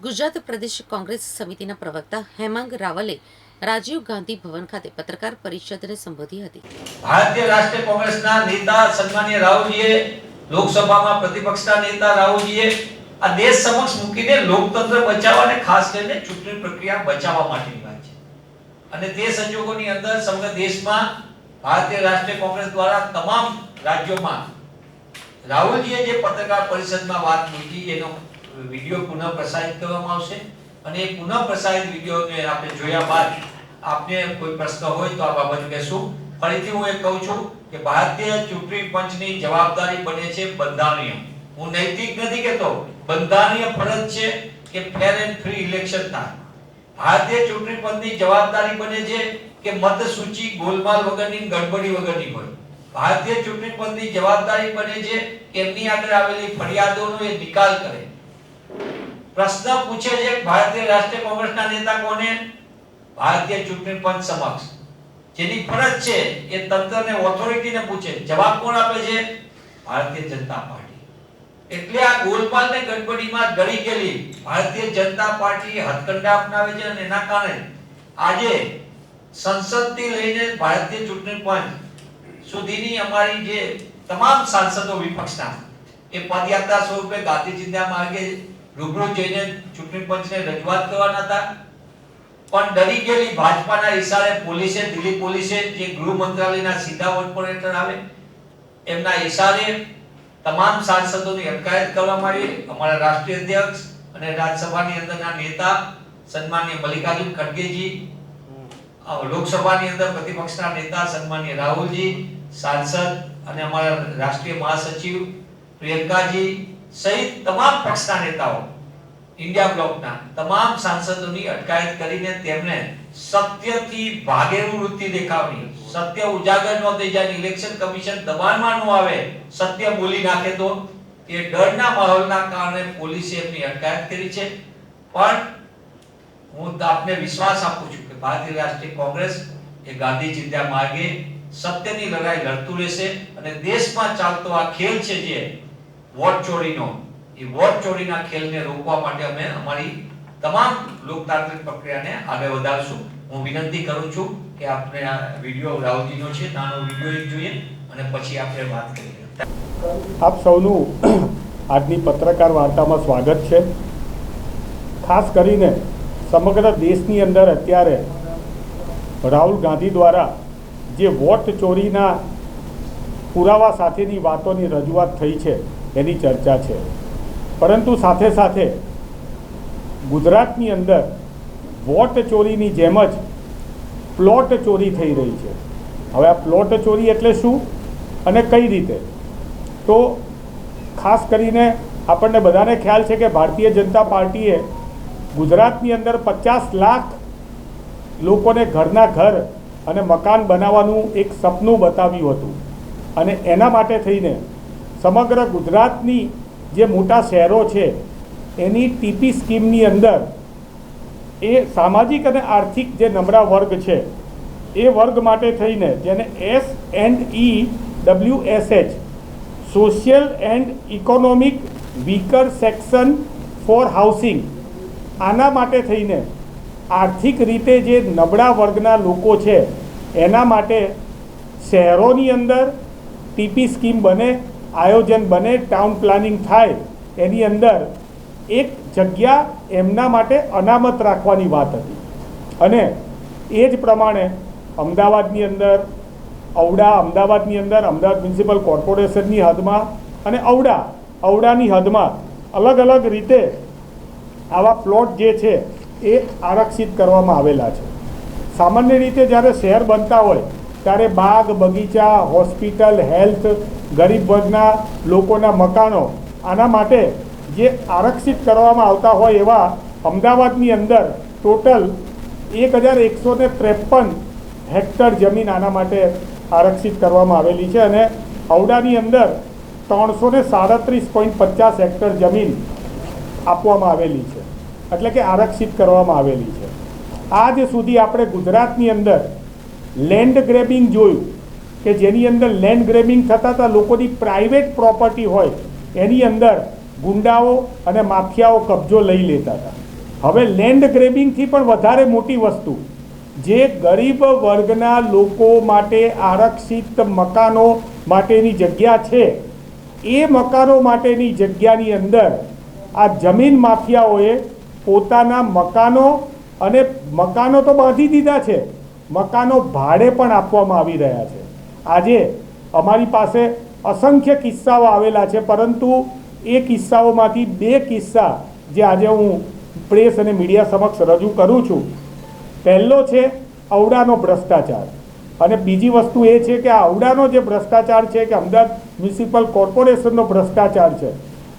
ગુજરાત પ્રદેશ કોંગ્રેસ સમિતિના પ્રવક્તા હેમાંગ રાવલે રાજીવ ગાંધી ભવન ખાતે પત્રકાર પરિષદને સંબોધી હતી. ભારતીય રાષ્ટ્રીય કોંગ્રેસના નેતા સન્માનીય રાહુલજીએ લોકસભામાં પ્રતિપક્ષના નેતા રાહુલજીએ આ દેશ સમક્ષ મૂકીને લોકતંત્ર બચાવવા અને ખાસ કરીને ચૂંટણી પ્રક્રિયા બચાવવા માટેની વાત છે. અને તે સંજોગોની અંદર સમગ્ર દેશમાં ભારતીય રાષ્ટ્રીય કોંગ્રેસ દ્વારા તમામ રાજ્યોમાં રાહુલજીએ જે પત્રકાર પરિષદમાં વાત મૂકી, એનો વીડિયો પુનઃ પ્રસારિત કરવામાં આવશે અને એ પુનઃ પ્રસારિત વીડિયો આપણે જોયા બાદ આપને કોઈ પ્રશ્ન હોય તો આ બાબત કહેશું. ફરીથી હું એ કહું છું કે ભારતીય ચૂંટણી પંચની જવાબદારી બને છે બંધારણીય. હું નૈતિક નથી કહેતો, બંધારણીય ફરજ છે કે ફેર એન્ડ ફ્રી ઇલેક્શન થાય. ભારતીય ચૂંટણી પંચની જવાબદારી બને છે કે મત સૂચિ ગોલમાલ વગરની ગડબડી વગરની હોય. ભારતીય ચૂંટણી પંચની જવાબદારી બને છે કે એમની આગળ આવેલી ફરિયાદોનો એ નિકાલ કરે. પ્રશ્ન પૂછે છે ભારતીય રાષ્ટ્રીય કોંગ્રેસના નેતા કોને? ભારતીય ચૂંટણી પંચ સમક્ષ. જેની ફરજ છે એ તંત્રને ઓથોરિટીને પૂછે. જવાબ કોણ આપે છે? ભારતીય જનતા પાર્ટી. એટલે આ ગોલપાલને ગડબડીમાં ગળી ગયેલી ભારતીય જનતા પાર્ટી હથકંડા અપનાવે છે અને એના કારણે આજે સંસદથી લઈને ભારતીય ચૂંટણી પંચ સુધીની અમારી જે તમામ સાંસદો વિપક્ષના, એ પદયાત્રા સ્વરૂપે ગાંધી ચિંતા માર્ગે રૂબરૂ જઈને ચૂંટણી પંચને રજૂઆત કરવાના હતા. પણ ડરી ગયેલી ભાજપાના ઈશારે પોલીસે, દિલ્હી પોલીસે જે ગૃહ મંત્રાલયના સીધા વડપણ હેઠળ આવે, એમના ઈશારે તમામ સાંસદોની અટકાયત કરવામાં આવી અમારા રાષ્ટ્રીય અધ્યક્ષ અને રાજ્યસભાની અંદરના નેતા સન્માનીય મલ્લિકાર્જુન ખડગેજી લોકસભાની અંદર પ્રતિપક્ષના નેતા સન્માનીય રાહુલજી, સાંસદ અને અમારા રાષ્ટ્રીય મહાસચિવ પ્રિયંકાજી સહિત તમામ પક્ષના નેતાઓ ઇન્ડિયા બ્લોકના તમામ સાંસદોની અટકાયત કરીને તેમને સત્યથી ભાગેલું વૃત્તિ દેખાવની સત્ય ઉજાગર ન થઈ જાય ઇલેક્શન કમિશન દબાણમાં ન આવે, સત્ય બોલી નાખે તો એ ડરના માહોલના કારણે પોલીસે એમની અટકાયત કરી છે. પણ હું આપને વિશ્વાસ આપું છું કે ભારતીય રાષ્ટ્રીય કોંગ્રેસ એ ગાંધી ચિંતા માર્ગે સત્યની લડાઈ લડતું રહેશે અને દેશમાં ચાલતો આ ખેલ છે જે વોટ ચોરીનો, એ વોટ ચોરીના ખેલને રોકવા માટે અમે અમારી તમામ લોકતાંત્રિક પ્રક્રિયાને આગળ વધારશું. હું વિનંતી કરું છું કે આપણે આ વીડિયો રાહુલજીનો છે, નાનો વીડિયો એક જોઈએ અને પછી આપણે વાત કરીએ. આપ સૌનું આજની પત્રકાર વાર્તામાં સ્વાગત છે. ખાસ કરીને સમગ્ર દેશની અંદર અત્યારે રાહુલ ગાંધી દ્વારા જે વોટ ચોરીના પુરાવા સાથેની વાતોની રજૂઆત થઈ છે એની ચર્ચા છે. પરંતુ સાથે સાથે ગુજરાતની અંદર વોટ ચોરીની જેમ જ પ્લોટ ચોરી થઈ રહી છે. હવે આ પ્લોટ ચોરી એટલે શું અને કઈ રીતે? તો ખાસ કરીને આપણને બધાને ખ્યાલ છે કે ભારતીય જનતા પાર્ટીએ ગુજરાતની અંદર પચાસ લાખ લોકોને ઘરના ઘર અને મકાન બનાવવાનું એક સપનું બતાવ્યું હતું. અને એના માટે થઈને સમગ્ર ગુજરાતની જે મોટા શહેરો છે, એની ટીપી સ્કીમની અંદર એ સામાજિક અને આર્થિક જે નબળા વર્ગ છે, એ વર્ગ માટે થઈને જેને S and E W S H, social and economic weaker section for housing, આના માટે થઈને આર્થિક રીતે જે નબળા વર્ગના લોકો છે, એના માટે શહેરોની અંદર ટીપી સ્કીમ બને આયોજન બને ટાઉન પ્લાનિંગ થાય, એની અંદર એક જગ્યા એમના માટે અનામત રાખવાની વાત હતી. અને એ જ પ્રમાણે અમદાવાદની અંદર, ઔડા અમદાવાદની અંદર, અમદાવાદ મ્યુનિસિપલ કોર્પોરેશનની હદમાં અને ઔડા, ઔડાની હદમાં અલગ અલગ રીતે આવા પ્લોટ જે છે એ આરક્ષિત કરવામાં આવેલા છે. સામાન્ય રીતે જ્યારે શહેર બનતા હોય ત્યારે બાગ, બગીચા, હોસ્પિટલ, હેલ્થ, ગરીબ વર્ગના લોકોના મકાનો, આના માટે જે આરક્ષિત કરવામાં આવતા હોય એવા અમદાવાદની અંદર ટોટલ એક હજાર એકસો ને ત્રેપન હેક્ટર જમીન આના માટે આરક્ષિત કરવામાં આવેલી છે અને હવડાની અંદર ત્રણસો ને સાડત્રીસ પોઈન્ટ પચાસ હેક્ટર જમીન આપવામાં આવેલી છે. એટલે કે આરક્ષિત કરવામાં આવેલી છે. આજ સુધી આપણે ગુજરાતની અંદર લેન્ડ ગ્રેબિંગ જોયું કે જેની અંદર લેન્ડ ગ્રેબિંગ થતા હતા, લોકોની પ્રાઇવેટ પ્રોપર્ટી હોય, એની અંદર ગુંડાઓ અને માફિયાઓ કબજો લઈ લેતા હતા. હવે લેન્ડ ગ્રેબિંગથી પણ વધારે મોટી વસ્તુ, જે ગરીબ વર્ગના લોકો માટે આરક્ષિત મકાનો માટેની જગ્યા છે, એ મકાનો માટેની જગ્યાની અંદર આ જમીન માફિયાઓએ પોતાના મકાનો અને મકાનો તો બાંધી દીધા છે મકાનો ભાડે પણ આપવામાં આવી રહ્યા છે. આજે અમારી પાસે અસંખ્ય કિસ્સાઓ આવેલા છે, પરંતુ એ કિસ્સાઓમાંથી બે કિસ્સા જે આજે હું પ્રેસ અને મીડિયા સમક્ષ રજૂ કરું છું. પહેલો છે અવડાનો ભ્રષ્ટાચાર. અને બીજી વસ્તુ એ છે કે આ અવડાનો જે ભ્રષ્ટાચાર છે કે અમદાવાદ મ્યુનિસિપલ કોર્પોરેશનનો ભ્રષ્ટાચાર છે,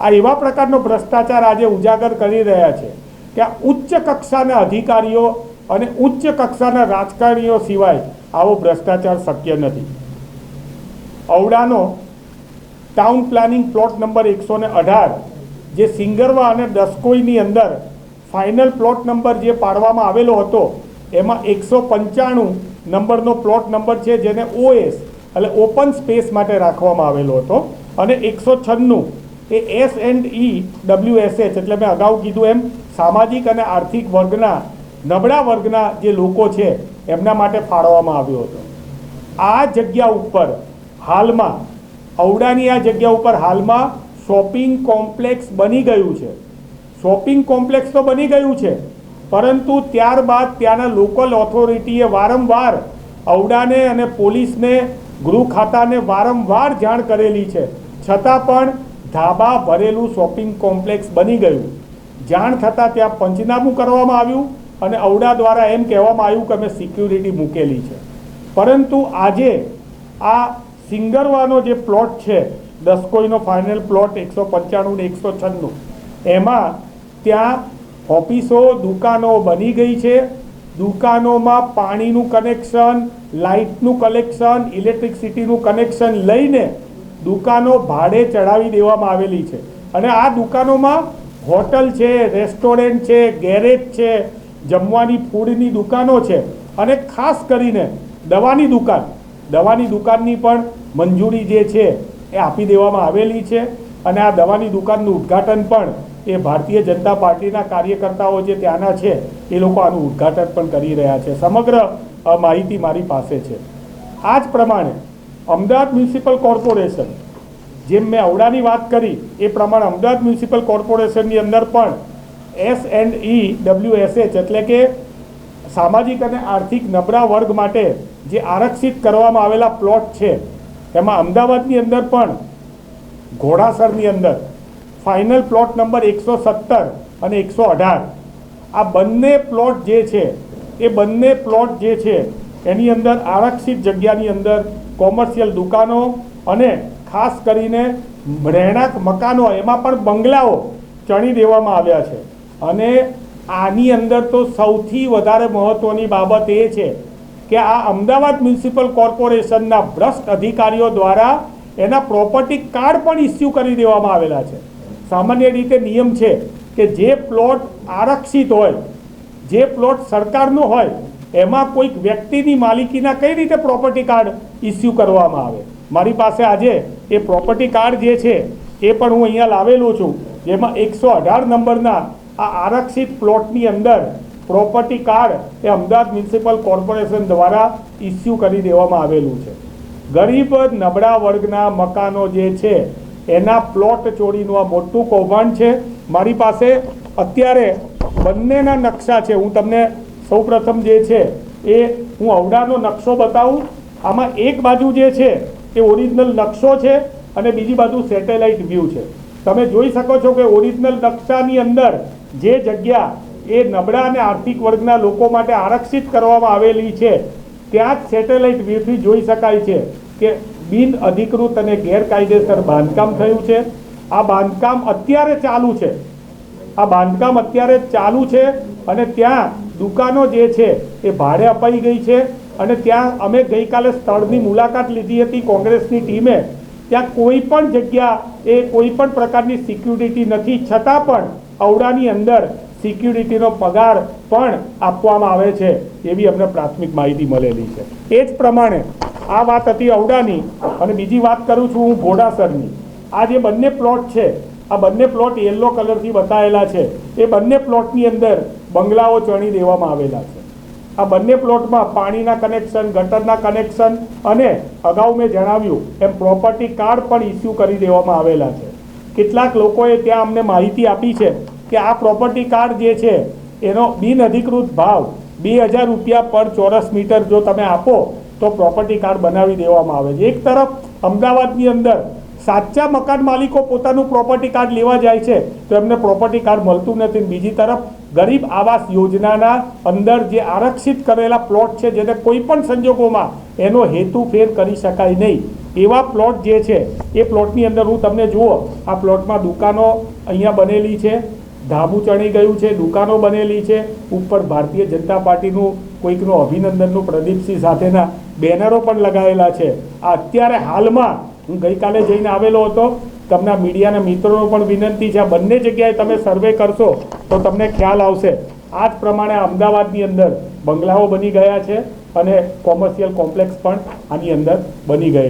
આ એવા પ્રકારનો ભ્રષ્ટાચાર આજે ઉજાગર કરી રહ્યા છે કે ઉચ્ચ કક્ષાના અધિકારીઓ અને ઉચ્ચ કક્ષાના રાજકારણીઓ સિવાય આવો ભ્રષ્ટાચાર શક્ય નથી. ઔડાનો ટાઉન પ્લાનિંગ પ્લોટ નંબર એકસો ને અઢાર, જે સિંગરવા અને દસકોઈની અંદર ફાઇનલ પ્લોટ નંબર જે પાડવામાં આવેલો હતો, એમાં એકસો પંચાણું નંબરનો પ્લોટ નંબર છે જેને ઓએસ એટલે ઓપન સ્પેસ માટે રાખવામાં આવેલો હતો. અને એકસો છન્નું એ S and E W S H, એટલે મેં અગાઉ કીધું એમ, સામાજિક અને આર્થિક વર્ગના નબળા વર્ગના જે લોકો છે, એમના માટે ફાળવવામાં આવ્યો હતો. આ જગ્યા ઉપર હાલમાં, ઔડાની આ જગ્યા ઉપર હાલમાં શોપિંગ કોમ્પ્લેક્સ બની ગયું છે. શોપિંગ કોમ્પ્લેક્સ તો બની ગયું છે, પરંતુ ત્યારબાદ ત્યાંના લોકલ ઓથોરિટીએ વારંવાર ઔડાને અને પોલીસને, ગૃહ ખાતાને વારંવાર જાણ કરેલી છે. છતાં પણ ધાબા ભરેલું શોપિંગ કોમ્પ્લેક્સ બની ગયું. જાણ થતાં ત્યાં પંચનામું કરવામાં આવ્યું. અને ઔડા દ્વારા એમ કહેવામાં આવ્યું કે અમે સિક્યુરિટી મૂકેલી છે. પરંતુ આજે આ સિંગરવાનો જે પ્લોટ છે, દસકોઈનો ફાઇનલ પ્લોટ એકસો પંચાણું ને એકસો છન્નું, એમાં ત્યાં ઓફિસો, દુકાનો બની ગઈ છે. દુકાનોમાં પાણીનું કનેક્શન લાઇટનું કલેક્શન ઇલેક્ટ્રિસિટીનું કનેક્શન લઈને દુકાનો ભાડે ચડાવી દેવામાં આવેલી છે. અને આ દુકાનોમાં હોટલ છે રેસ્ટોરન્ટ છે ગેરેજ છે જમવાની ફૂડની દુકાનો છે અને ખાસ કરીને દવાની દુકાન. દવાની દુકાનની પણ મંજૂરી જે છે એ આપી દેવામાં આવેલી છે અને આ દવાની દુકાનનું ઉદ્ઘાટન પણ એ ભારતીય જનતા પાર્ટીના કાર્યકર્તાઓ જે ત્યાંના છે એ લોકો આનું ઉદ્ઘાટન પણ કરી રહ્યા છે. સમગ્ર માહિતી મારી પાસે છે. આ જ પ્રમાણે અમદાવાદ મ્યુનિસિપલ કોર્પોરેશન, જેમ મેં અવડાની વાત કરી, એ પ્રમાણે અમદાવાદ મ્યુનિસિપલ કોર્પોરેશનની અંદર પણ S and E W S H એટલે કે સામાજિક અને આર્થિક નબળા વર્ગ માટે જે આરક્ષિત કરવામાં આવેલા પ્લોટ છે, એમાં અમદાવાદની અંદર પણ, ઘોડાસરની અંદર ફાઇનલ પ્લોટ નંબર એકસો સત્તર અને એકસો અઢાર. આ બંને પ્લોટ જે છે, એ બંને પ્લોટ જે છે, એની અંદર આરક્ષિત જગ્યાની અંદર કોમર્શિયલ દુકાનો અને ખાસ કરીને રહેણાંક મકાનો, એમાં પણ બંગલાઓ ચણી દેવામાં આવ્યા છે. અને આની અંદર તો સૌથી વધારે મહત્ત્વની બાબત એ છે કે આ અમદાવાદ મ્યુનિસિપલ કોર્પોરેશનના ભ્રષ્ટ અધિકારીઓ દ્વારા એના પ્રોપર્ટી કાર્ડ પણ ઇસ્યુ કરી દેવામાં આવેલા છે. સામાન્ય રીતે નિયમ છે કે જે પ્લોટ આરક્ષિત હોય, જે પ્લોટ સરકારનો હોય, એમાં કોઈક વ્યક્તિની માલિકીના કઈ રીતે પ્રોપર્ટી કાર્ડ ઇસ્યુ કરવામાં આવે? મારી પાસે આજે એ પ્રોપર્ટી કાર્ડ જે છે એ પણ હું અહીંયા લાવેલું છું, જેમાં એકસો અઢાર નંબરના આ આરક્ષિત પ્લોટની અંદર પ્રોપર્ટી કાર્ડ એ અમદાવાદ મ્યુનિસિપલ કોર્પોરેશન દ્વારા ઇસ્યુ કરી દેવામાં આવેલું છે. ગરીબ નબળા વર્ગના મકાનો જે છે, એના પ્લોટ ચોરીનું આ મોટું કૌભાંડ છે. મારી પાસે અત્યારે બંનેના નકશા છે. હું તમને સૌપ્રથમ જે છે એ હું ઔડાનો નકશો બતાવું. આમાં એક બાજુ જે છે એ ઓરિજિનલ નકશો છે અને બીજી બાજુ સેટેલાઇટ વ્યૂ છે. તમે જોઈ શકો છો કે ઓરિજિનલ નકશાની અંદર જે જગ્યા એ નબળા અને આર્થિક વર્ગના લોકો માટે આરક્ષિત કરવામાં આવેલી છે, ત્યાં જ સેટેલાઇટ વ્યૂથી જોઈ શકાય છે કે બિન અધિકૃત અને ગેરકાયદેસર બાંધકામ થયું છે. આ બાંધકામ અત્યારે ચાલુ છે. આ બાંધકામ અત્યારે ચાલુ છે અને ત્યાં દુકાનો જે છે એ ભાડે અપાઈ ગઈ છે અને ત્યાં અમે ગઈકાલે સ્થળની મુલાકાત લીધી હતી કોંગ્રેસની ટીમે ત્યાં કોઈ પણ જગ્યા એ કોઈ પણ પ્રકારની સિક્યુરિટી નથી. છતાં પણ ઔડાની અંદર સિક્યુરિટીનો પગાર પણ આપવામાં આવે છે એવી અમને પ્રાથમિક માહિતી મળેલી છે. એ જ પ્રમાણે આ વાત હતી ઔડાની. અને બીજી વાત કરું છું હું ઘોડાસરની. આ જે બંને પ્લોટ છે, આ બંને પ્લોટ યલો કલરથી બતાવેલા છે. એ બંને પ્લોટની અંદર બંગલાઓ ચણી દેવામાં આવેલા છે. આ બંને પ્લોટમાં પાણીના કનેક્શન ગટરના કનેક્શન અને અગાઉ મેં જણાવ્યું એમ પ્રોપર્ટી કાર્ડ પણ ઇસ્યુ કરી દેવામાં આવેલા છે. કેટલાક લોકોએ ત્યાં અમને માહિતી આપી છે કે આ પ્રોપર્ટી કાર્ડ જે છે, એનો બિનઅધિકૃત ભાવ બે હજાર રૂપિયા પર ચોરસ મીટર જો તમે આપો, તો પ્રોપર્ટી કાર્ડ બનાવી દેવામાં આવે છે. એક તરફ અમદાવાદની અંદર સાચા મકાન માલિકો પોતાનું પ્રોપર્ટી કાર્ડ લેવા જાય છે, તો એમને પ્રોપર્ટી કાર્ડ મળતું નથી. બીજી તરફ, ગરીબ આવાસ યોજનાના અંદર જે આરક્ષિત કરેલા પ્લોટ છે, જેને કોઈ પણ સંજોગોમાં એનો હેતુ ફેર કરી શકાય નહીં. એવા પ્લોટ જે છે, એ પ્લોટની અંદર હું તમને જુઓ, આ પ્લોટમાં દુકાનો અહીંયા બનેલી છે, ધાબુ ચણી ગયું છે, દુકાનો બનેલી છે. ઉપર ભારતીય જનતા પાર્ટીનું કોઈકનું અભિનંદનનું પ્રદીપસિંહ સાથેના બેનરો પણ લગાવેલા છે. આ અત્યારે હાલમાં હું ગઈકાલે જઈને આવેલો હતો. તમને મીડિયાના મિત્રોનો પણ વિનંતી છે, આ બંને જગ્યાએ તમે સર્વે કરશો તો તમને ખ્યાલ આવશે. આ જ પ્રમાણે અમદાવાદની અંદર બંગલાઓ બની ગયા છે અને કોમર્શિયલ કોમ્પ્લેક્સ પણ આની અંદર બની ગયા